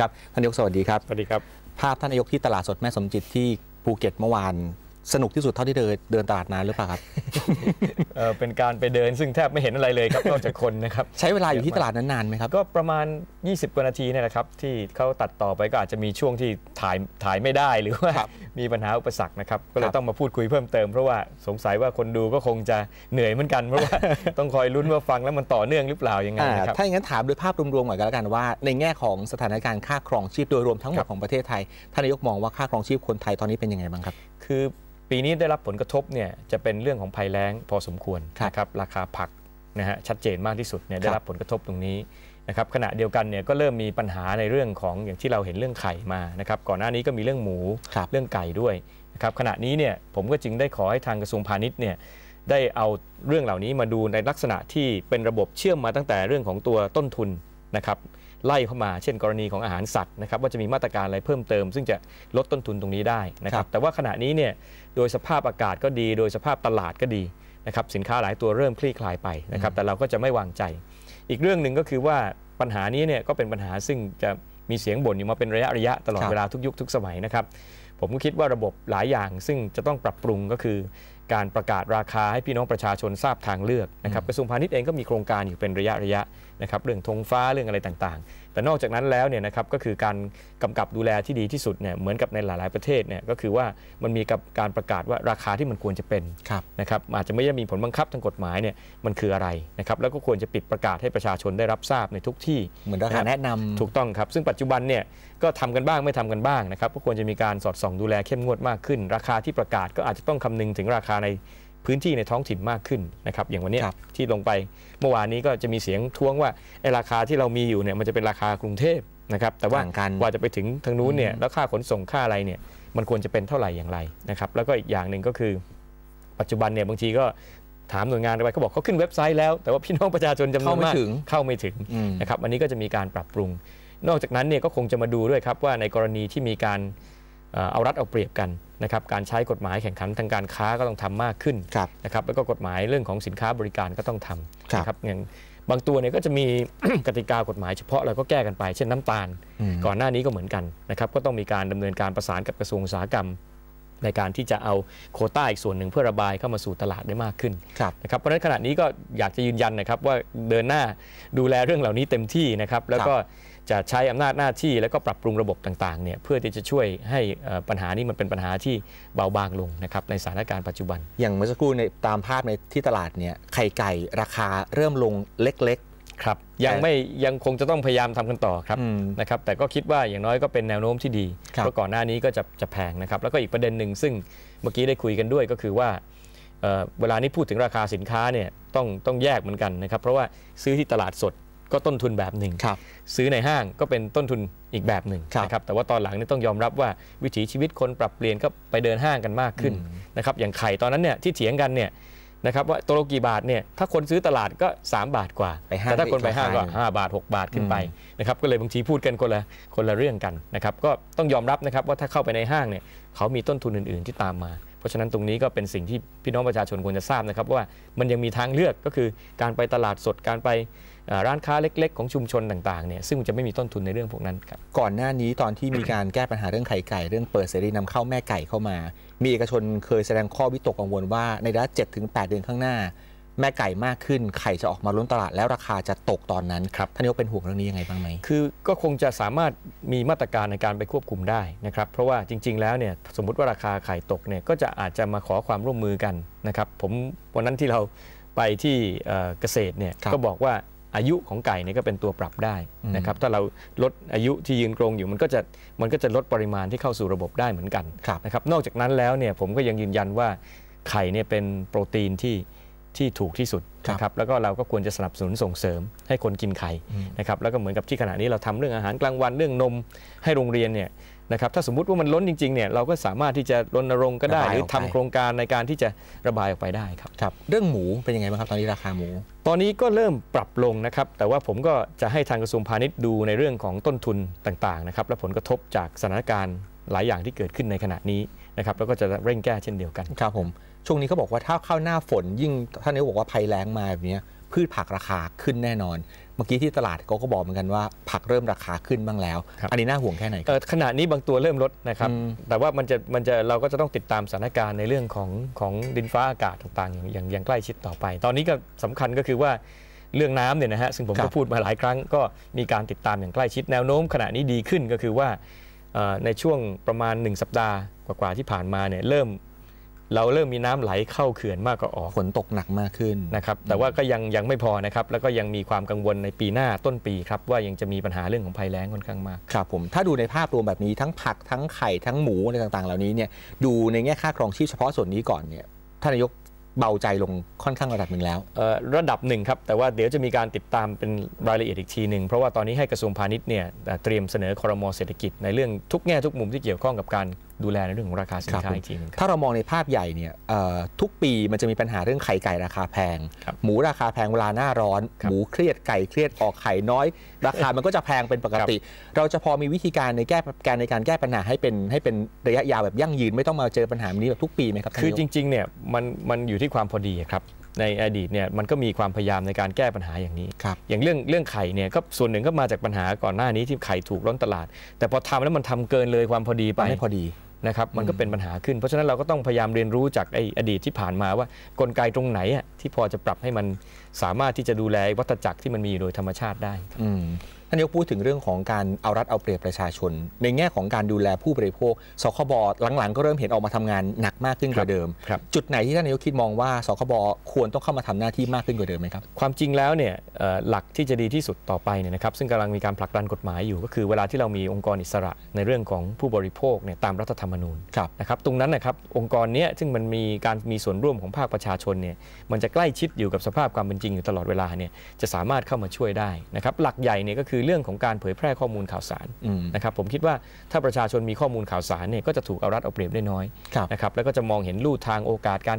ครับท่านนายกสวัสดีครับ สวัสดีครับ ภาพท่านนายกที่ตลาดสดแม่สมจิตที่ภูเก็ตเมื่อวาน สนุกที่สุดเท่าที่เดินเดินตลาดนานหรือเปล่าครับ เอ่อเป็นการไปเดินซึ่งแทบไม่เห็นอะไรเลยครับนอกจากคนนะครับ ใช้เวลาอยู่ที่ตลาดนั้นนานไหมครับ ก็ประมาณ 20 กว่านาทีเนี่ยแหละครับ ที่เขาตัดต่อไปก็อาจจะมีช่วงที่ถ่ายถ่ายไม่ได้หรือว่าครับมีปัญหาอุปสรรคนะครับ ก็เลครัยบต้องมาพูดคุยเพิ่มเติมเพราะว่าสงสัยว่าคนดูก็คงจะเหนื่อยเหมือนกันเพราะว่าต้องคอยลุ้นว่าฟังแล้วมันต่อเนื่องหรือเปล่ายังไงอ่านะครับถ้าอย่างนั้นถามโดยภาพรวมๆก่อนก็แล้วกันว่า ในแง่ของสถานการณ์ค่าครองชีพโดยรวมทั้งหมครัดบของประเทศไทยท่านนายกมองว่าค่าครองชีพคนไทยตอนนี้เป็นยังไงบ้างครับ คือ ปีนี้ได้รับผลกระทบเนี่ยจะเป็นเรื่องของภัยแล้งพอสมควรครับนะครับราคาผักนะฮะชัดเจนมากที่สุดเนี่ยได้ครัรับบผลกระทบตรงนี้นะครับขณะเดียวกันเนี่ยก็เริ่มมีปัญหาในเรื่องของอย่างที่เราเห็นเรื่องไข่มานะครับก่อนหน้านี้ก็มีเรื่องหมูครับเรื่องไก่ด้วยนะครับขณะนี้เนี่ยผมก็จึงได้ขอให้ทางกระทรวงพาณิชย์เนี่ยได้เอาเรื่องเหล่านี้มาดูในลักษณะที่เป็นระบบเชื่อมมาตั้งแต่เรื่องของตัวต้นทุนนะครับ ไล่เข้ามา เช่นกรณีของอาหารสัตว์นะครับว่าจะมีมาตรการอะไรเพิ่มเติม ซึ่งจะลดต้นทุนตรงนี้ได้นะคครัรับบแต่ว่าขณะนี้เนี่ยโดยสภาพอากาศก็ดี โดยสภาพตลาดก็ดีนะครับสินค้าหลายตัวเริ่มคลี่คลายไปนะครับแต่เราก็จะไม่วางใจ อีกเรื่องหนึ่งก็คือว่าปัญหานี้เนี่ยก็เป็นปัญหาซึ่งจะมีเสียงบ่นอยู่มาเป็นระยะระยะตลอดครับเวลาทุกยุคทุกสมัยนะครับผมก็คิดว่าระบบหลายอย่างซึ่งจะต้องปรับปรุงก็คือการประกาศราคาให้พี่น้องประชาชนทราบทางเลือกนะครับกระทรวงพาณิชย์เองก็มีโครงการอยู่เป็นระยะระยะนะครับเรื่องธงฟ้าเรื่องอะไรต่างๆ แต่นอกจากนั้นแล้วเนี่ยนะครับก็คือการกำกับดูแลที่ดีที่สุดเนี่ยเหมือนกับในหลาย ๆประเทศเนี่ยก็คือว่ามันมีกับการประกาศว่าราคาที่มันควรจะเป็นครับนะครับอาจจะไม่ได้มีผลบังคับทางกฎหมายเนี่ยมันคืออะไรนะครับแล้วก็ควรจะปิดประกาศให้ประชาชนได้รับทราบในทุกที่เหมือนราคาแนะนำถูกต้องครับ ซึ่งปัจจุบันเนี่ยก็ทำกันบ้างไม่ทำกันบ้างนะครับก็ควรจะมีการสอดส่องดูแลเข้มงวดมากขึ้น ราคาที่ประกาศก็อาจจะต้องคำนึงถึงราคาในพื้นที่ในท้องถิ่นมากขึ้นนะครับอย่างวันเนี้ยครับที่ลงไปเมื่อวานนี้ก็จะมีเสียงท้วงว่าไอ้ราคาที่เรามีอยู่เนี่ยมันจะเป็นราคากรุงเทพนะครับแต่ว่าต่างกันกว่าจะไปถึงทางนู้นเนี่ยอืมแล้วค่าขนส่งค่าอะไรเนี่ยมันควรจะเป็นเท่าไหร่อย่างไรนะครับแล้วก็อีกอย่างหนึ่งก็คือปัจจุบันเนี่ยบางทีก็ถามหน่วยงานไปเขาบอกเขาขึ้นเว็บไซต์แล้ว แต่ว่าพี่น้องประชาชนจำนวนมากเข้าไม่ถึงเข้าไม่ถึงอืมนะครับอันนี้ก็จะมีการปรับปรุง นอกจากนั้นเนี่ยก็คงจะมาดูด้วยครับว่าในกรณีที่มีการ เอ่อเอารัดเอาเปรียบกันนะครับการใช้กฎหมายแข่งขันทางการค้าก็ต้องทำมากขึ้นครับนะครับแล้วก็กฎหมายเรื่องของสินค้าบริการก็ต้องทครับำนะครับอย่างบางตัวเนี่ยก็จะมีกติกากฎหมายเฉพาะเราก็แก้กันไป เช่นน้ำตาลอืมก่อนหน้านี้ก็เหมือนกันนะครับก็ต้องมีการดำเนินการประสานกับกระทรวงอุตสาหกรรม ในการที่จะเอาโควต้าอีกส่วนหนึ่งเพื่อระบายเข้ามาสู่ตลาดได้มากขึ้นครับนะครับเพราะฉะนั้นขณะนี้ก็อยากจะยืนยันนะครับว่าเดินหน้าดูแลเรื่องเหล่านี้เต็มที่นะครับแล้วก็ จะใช้อำนาจหน้าที่แล้วก็ปรับปรุงระบบต่างๆเนี่ยเพื่อที่จะช่วยให้เอ่อปัญหานี้มันเป็นปัญหาที่เบาบางลงนะครับในสถานการณ์ปัจจุบัน อย่างเมื่อสักครู่ในตามภาพในที่ตลาดเนี่ยไข่ไก่ราคาเริ่มลงเล็กครับยังไม่ยังคงจะต้องพยายามทำกันต่อครับอืมนะครับแต่ก็คิดว่าอย่างน้อยก็เป็นแนวโน้มที่ดีครับเพราะก่อนหน้านี้ก็จะจะแพงนะครับแล้วก็อีกประเด็นหนึ่งซึ่งเมื่อกี้ได้คุยกันด้วยก็คือว่าเอ่อเวลานี้พูดถึงราคาสินค้าเนี่ยต้องต้องแยกเหมือนกันนะครับเพราะว่าซื้อที่ตลาดสด ก็ต้นทุนแบบหนึ่งๆครับซื้อในห้างก็เป็นต้นทุนอีกแบบหนึ่งครับนะครับแต่ว่าตอนหลังนี่ต้องยอมรับว่าวิถีชีวิตคนปรับเปลี่ยนก็ไปเดินห้างกันมากขึ้นอืมนะครับอย่างไข่ตอนนั้นเนี่ยที่เถียงกันเนี่ยนะครับว่าตัวละกี่บาทเนี่ยถ้าคนซื้อตลาดก็ 3 บาทกว่าไปห้างแต่ถ้าคนไปห้างก็อีกราคาหนึ่ง5บาท 6 บาทขึ้นไปนะครับก็เลยบางทีพูดกันคนละคนละเรื่องกันนะครับก็ต้องยอมรับนะครับว่าถ้าเข้าไปในห้างเนี่ยเขามีต้นทุนอื่น ๆ ที่ตามมา เพราะฉะนั้นตรงนี้ก็เป็นสิ่งที่พี่น้องประชาชนควรจะทราบนะครับว่ามันยังมีทางเลือกก็คือการไปตลาดสดการไปเอ่อ ร้านค้าเล็ก ๆ ของชุมชนต่างๆเนี่ยซึ่งมันจะไม่มีต้นทุนในเรื่องพวกนั้นครับก่อนหน้านี้ตอนที่มีการแก้ปัญหาเรื่องไข่ไก่ เรื่องเปิดเสรีนำเข้าแม่ไก่เข้ามา มีเอกชนเคยแสดงข้อวิตกกังวลว่าในระยะ7ถึง8เดือนข้างหน้า แม่ไก่มากขึ้นไข่จะออกมาล้นตลาดแล้วราคาจะตกตอนนั้นครับท่านนายกเป็นห่วงเรื่องนี้ยังไงบ้างไหมคือก็คงจะสามารถมีมาตรการในการไปควบคุมได้นะครับเพราะว่าจริง ๆ แล้วเนี่ยสมมุติว่าราคาไข่ตกเนี่ยก็จะอาจจะมาขอความร่วมมือกันนะครับผมวันนั้นที่เราไปที่เอ่อเกษตรเนี่ยครับก็บอกว่า อายุของไก่เนี่ยก็เป็นตัวปรับได้นะครับถ้าเราลดอายุที่ยืนกรงอยู่มันก็จะมันก็จะลดปริมาณที่เข้าสู่ระบบได้เหมือนกันครับนะครับนอกจากนั้นแล้วเนี่ยผมก็ยังยืนยันว่าไข่เนี่ยเป็นโปรตีนที่ที่ถูกที่สุดครับนะครับแล้วก็เราก็ควรจะสนับสนุนส่งเสริมให้คนกินไข่อืมนะครับแล้วก็เหมือนกับที่ขณะนี้เราทำเรื่องอาหารกลางวันเรื่องนมให้โรงเรียนเนี่ย นะครับถ้าสมมุติว่ามันล้นจริงๆเนี่ยเราก็สามารถที่จะรณรงค์ก็ได้ระบายหรือออกไปทำโครงการในการที่จะระบายออกไปได้ครับครับ เรื่องหมูเป็นยังไงบ้างครับตอนนี้ราคาหมู ตอนนี้ก็เริ่มปรับลงนะครับ แต่ว่าผมก็จะให้ทางกระทรวงพาณิชย์ดูในเรื่องของต้นทุนต่างๆนะครับและผลกระทบจากสถานการณ์หลายอย่างที่เกิดขึ้นในขณะนี้นะครับแล้วก็จะเร่งแก้เช่นเดียวกันครับผมช่วงนี้เขาบอกว่าถ้าเข้าหน้าฝนยิ่งท่านนายกบอกว่าภัยแล้งมาแบบเนี้ยพืชผักราคาขึ้นแน่นอนเมื่อกี้ที่ตลาดเขาก็บอกเหมือนกันว่าผักเริ่มราคาขึ้นบ้างแล้วครับอันนี้น่าห่วงแค่ไหนครับเอ่อขณะนี้บางตัวเริ่มลดนะครับอืมแต่ว่ามันจะมันจะเราก็จะต้องติดตามสถานการณ์ในเรื่องของของดินฟ้าอากาศต่างๆ อย่างอย่างอย่างใกล้ชิดต่อไป ตอนนี้ก็สำคัญก็คือว่าเรื่องน้ำเนี่ยนะฮะซึ่งผมครัก็บพูดมาหลายครั้ง ก็มีการติดตามอย่างใกล้ชิดแนวโน้ม ขณะนี้ดีขึ้นก็คือว่าเอ่อในช่วงประมาณ 1 สัปดาห์กว่าๆที่ผ่านมาเนี่ยเริ่ม เราเริ่มมีน้ำไหลเข้าเขื่อนมากกว่าออกฝนตกหนักมากขึ้นนะครับแต่ว่าก็ยังยังไม่พอนะครับแล้วก็ยังมีความกังวลในปีหน้าต้นปีครับว่ายังจะมีปัญหาเรื่องของภัยแล้งค่อนข้างมากครับผมถ้าดูในภาพรวมแบบนี้ทั้งผักทั้งไข่ทั้งหมูอะไรต่างๆ เหล่านี้เนี่ยดูในแง่ค่าครองชีพเฉพาะส่วนนี้ก่อนเนี่ยท่านนายกเบาใจลงค่อนข้างระดับหนึ่งแล้วเอ่อระดับหนึ่งครับ แต่ว่าเดี๋ยวจะมีการติดตามเป็นรายละเอียดอีกทีหนึ่ง เพราะว่าตอนนี้ให้กระทรวงพาณิชย์เนี่ยเอ่อเตรียมเสนอคอรมอเศรษฐกิจในเรื่องทุกแง่ทุกมุมที่เกี่ยวข้องกับการดูแลในเรื่องของราคาสินครับค้าผมอีกทีหนึงครับถ้าเรามองในภาพใหญ่เนี่ยเอ่อทุกปีมันจะมีปัญหาเรื่องไข่ไก่ราคาแพงครับหมูราคาแพงเวลาหน้าร้อนครับหมูเครียดไก่เครียดออกไข่น้อย ราคามันก็จะแพงเป็นปกติ เราจะพอมีวิธีการในแก้การในการแก้ปัญหาให้เป็นให้เป็นระยะยาวแบบยั่งยืนไม่ต้องมาเจอปัญหาแบบนี้แบบทุกปีไหมครับท่านคือนายกจริงๆเนี่ยมันมันอยู่ที่ความพอดีครับ ในอดีตเนี่ยมันก็มีความพยายามในการแก้ปัญหาอย่างนี้ครับอย่างเรื่องเรื่องไข่เนี่ยก็ส่วนหนึ่งก็มาจากปัญหาก่อนหน้านี้ที่ไข่ถูกล้นตลาด แต่พอทำแล้วมันทำเกินเลยความพอดีไปไม่พอดีนะครับมันก็เป็นปัญหาขึ้น เพราะฉะนั้นเราก็ต้องพยายามเรียนรู้จากไอ้อดีตที่ผ่านมาว่ากลไกตรงไหนอะที่พอจะปรับให้มันสามารถที่จะดูแลวัฏจักรที่มันมีอยู่โดยธรรมชาติได้อืม ท่านนายกพูดถึงเรื่องของการเอารัดเอาเปรียบประชาชน ในแง่ของการดูแลผู้บริโภค สคบหลังๆ ก็เริ่มเห็นออกมาทำงานหนักมากขึ้นกว่าเดิมครับจุดไหนที่ท่านนายกคิดมองว่าสคบควรต้องเข้ามาทำหน้าที่มากขึ้นกว่าเดิมไหมครับ ความจริงแล้วเนี่ยเอ่อหลักที่จะดีที่สุดต่อไปเนี่ยนะครับซึ่งกำลังมีการผลักดันกฎหมายอยู่ ก็คือเวลาที่เรามีองค์กรอิสระในเรื่องของผู้บริโภคเนี่ยตามรัฐธรรมนูญครับนะครับตรงนั้นนะครับองค์กรเนี้ยซึ่งมันมีการมีส่วนร่วมของภาคประชาชนเนี่ยมันจะใกล้ชิดอยู่กับสภาพความเป็นจริงอยู่ตลอดเวลาเนี่ยจะสามารถเข้ามาช่วยได้นะครับหลักใหญ่เนี่ยก็คือเรื่องของการเผยแพร่ข้อมูลข่าวสารอืมนะครับผมคิดว่าถ้าประชาชนมีข้อมูลข่าวสารเนี่ยก็จะถูกเอารัดเอาเปรียบได้น้อยครับนะครับแล้วก็จะมองเห็นลู่ทางโอกาสการ